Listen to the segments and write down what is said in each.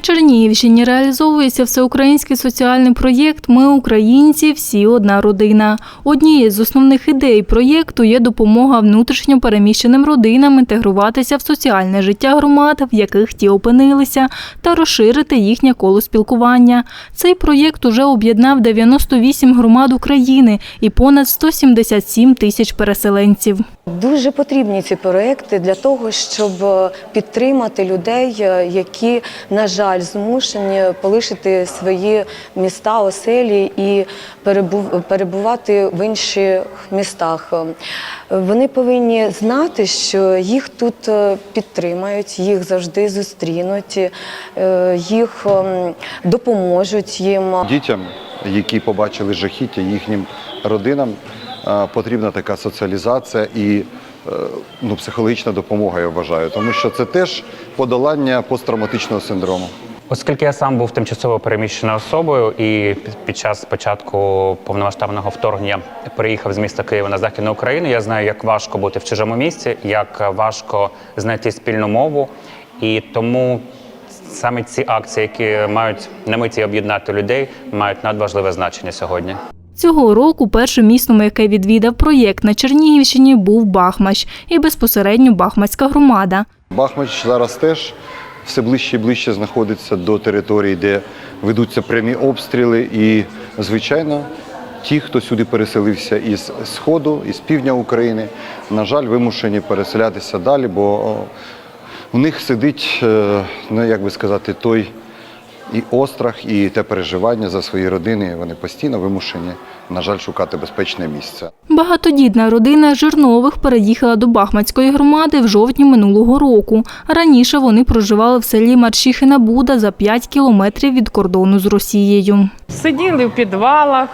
Чернігівщині реалізовується всеукраїнський соціальний проєкт Ми українці, всі одна родина. Однією з основних ідей проєкту є допомога внутрішньо переміщеним родинам інтегруватися в соціальне життя громад, в яких ті опинилися, та розширити їхнє коло спілкування. Цей проєкт уже об'єднав 98 громад України і понад 177 тисяч переселенців. Дуже потрібні ці проекти для того, щоб е, підтримати людей, е, які, на жаль, змушені полишити свої міста, оселі і перебувати в інших містах. Е, Вони повинні знати, що їх тут підтримають, їх завжди зустрінуть, їх допоможуть їм. Дітям, які побачили жахіття їхнім родинам, потрібна така соціалізація і е, ну, психологічна допомога, я вважаю, тому що це теж подолання посттравматичного синдрому. Оскільки я сам був тимчасово переміщеною особою і під- час початку повномасштабного вторгнення переїхав з міста Києва на західну Україну, я знаю, як важко бути в чужому місці, як важко знайти спільну мову. І тому саме ці акції, які мають на меті об'єднати людей, мають надважливе значення сьогодні. Цього року першим містом, яке відвідав проєкт на Чернігівщині, був Бахмач і безпосередньо Бахмацька громада. Бахмач зараз теж все ближче і ближче знаходиться до території, де ведуться прямі обстріли. І, звичайно, ті, хто сюди переселився із Сходу, із півдня України, на жаль, вимушені переселятися далі, бо в них сидить, е, ну як би сказати, той і острах, і те переживання за свої родини. Вони постійно вимушені, на жаль, шукати безпечне місце. Багатодітна родина Жирнових переїхала до Бахмацької громади в жовтні минулого року. Раніше вони проживали в селі Маршіхина Буда за 5 кілометрів від кордону з Росією. Сиділи в підвалах,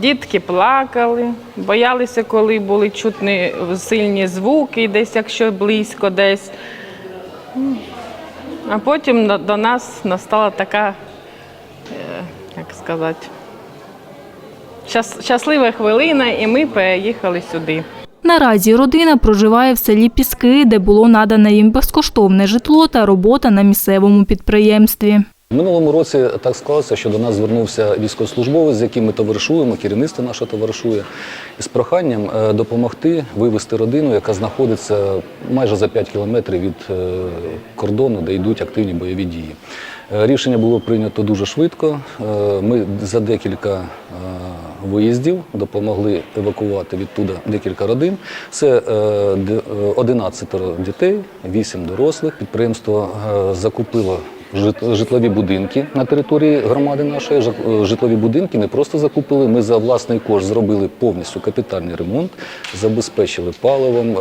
дітки плакали, боялися, коли були чутні сильні звуки, десь якщо близько десь. А потім до нас настала така, е, як сказати, щаслива хвилина, і ми переїхали сюди. Наразі родина проживає в селі Піски, де було надане їм безкоштовне житло та робота на місцевому підприємстві. Минулому році так склалося, що до нас звернувся військовослужбовець, з яким ми товаришуємо, керівництво наше товаришує, з проханням е, допомогти вивезти родину, яка знаходиться майже за 5 кілометрів від е, кордону, де йдуть активні бойові дії. Е, Рішення було прийнято дуже швидко. Ми за декілька виїздів допомогли евакувати відтуда декілька родин. Це е, е, 11 дітей, 8 дорослих. Підприємство закупило житлові будинки на території громади нашої. Житлові будинки не просто закупили. Ми за власний кошт зробили повністю капітальний ремонт, забезпечили паливом, е,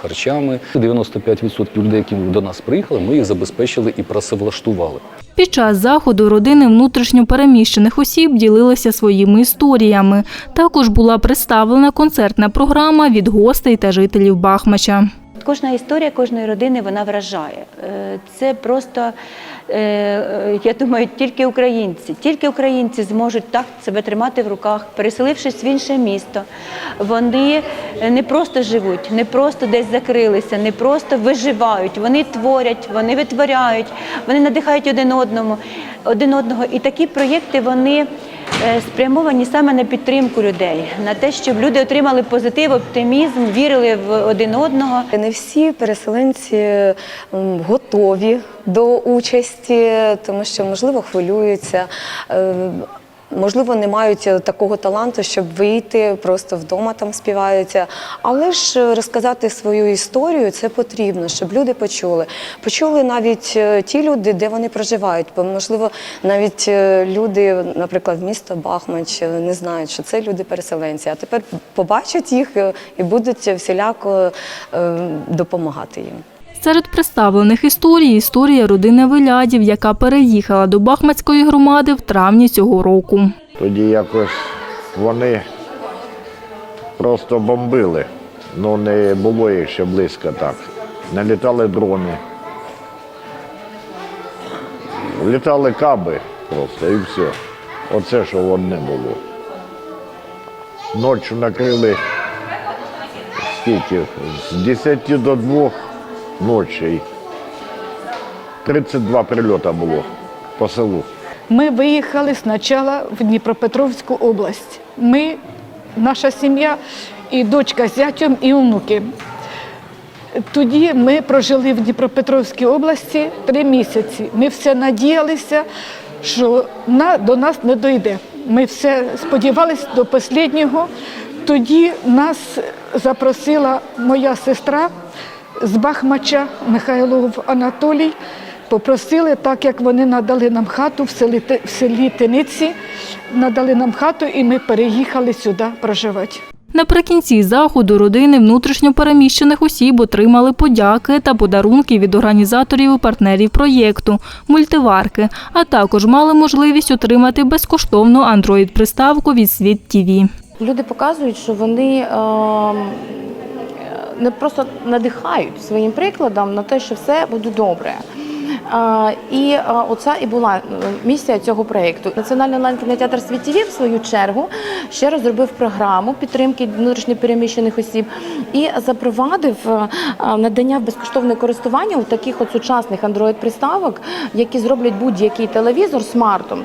харчами. 95% людей, які до нас приїхали, ми їх забезпечили і працевлаштували. Під час заходу родини внутрішньо переміщених осіб ділилися своїми історіями. Також була представлена концертна програма від гостей та жителів Бахмача. Кожна історія кожної родини вона вражає. Е, Це просто, е, я думаю, тільки українці. Тільки українці зможуть так себе тримати в руках, переселившись в інше місто. Вони не просто живуть, не просто десь закрилися, не просто виживають. Вони творять, вони витворяють, вони надихають один одному, один одного. І такі проєкти вони. Е, Спрямовані саме на підтримку людей, на те, щоб люди отримали позитив, оптимізм, вірили в один одного. Не всі переселенці готові до участі, тому що, можливо, хвилюються. Е, Можливо, не мають такого таланту, щоб вийти, просто вдома там співаються. Але ж розказати свою історію це потрібно, щоб люди почули. Почули навіть е, ті люди, де вони проживають. Бо, можливо, навіть е, люди, наприклад, місто Бахмач, е, не знають, що це люди-переселенці. А тепер побачать їх е, і будуть всіляко е, допомагати їм. Серед представлених історій історія родини Вилядів, яка переїхала до Бахмацької громади в травні цього року. Тоді якось вони просто бомбили. Ну не було їх ще близько так. Не літали дрони. Літали каби просто і все. Оце, що вон не було. Ночі накрили скільки? З 10 до 2 ночі. 32 прильоти було по селу. Ми виїхали спочатку в Дніпропетровську область. Ми, наша сім'я, і дочка з зятем, і онуки. Тоді ми прожили в Дніпропетровській області три місяці. Ми все надіялися, що на, до нас не дойде. Ми все сподівалися до останнього. Тоді нас запросила моя сестра з Бахмача Михайлов Анатолій. Попросили, так як вони надали нам хату в селі, в селі Тиниці, надали нам хату і ми переїхали сюди проживати. Наприкінці заходу родини внутрішньопереміщених осіб отримали подяки та подарунки від організаторів і партнерів проєкту мультиварки, а також мали можливість отримати безкоштовну Android-приставку від Світ ТІВІ. Люди показують, що вони ем, не просто надихають своїм прикладом на те, що все буде добре. І а, оця і була е, місія цього проєкту. Національний онлайн-кінотеатр «Світ-ТІВІ» в свою чергу ще розробив програму підтримки внутрішньопереміщених осіб і запровадив е, е, надання безкоштовне користування у таких от сучасних Android-приставок, які зроблять будь-який телевізор смартом.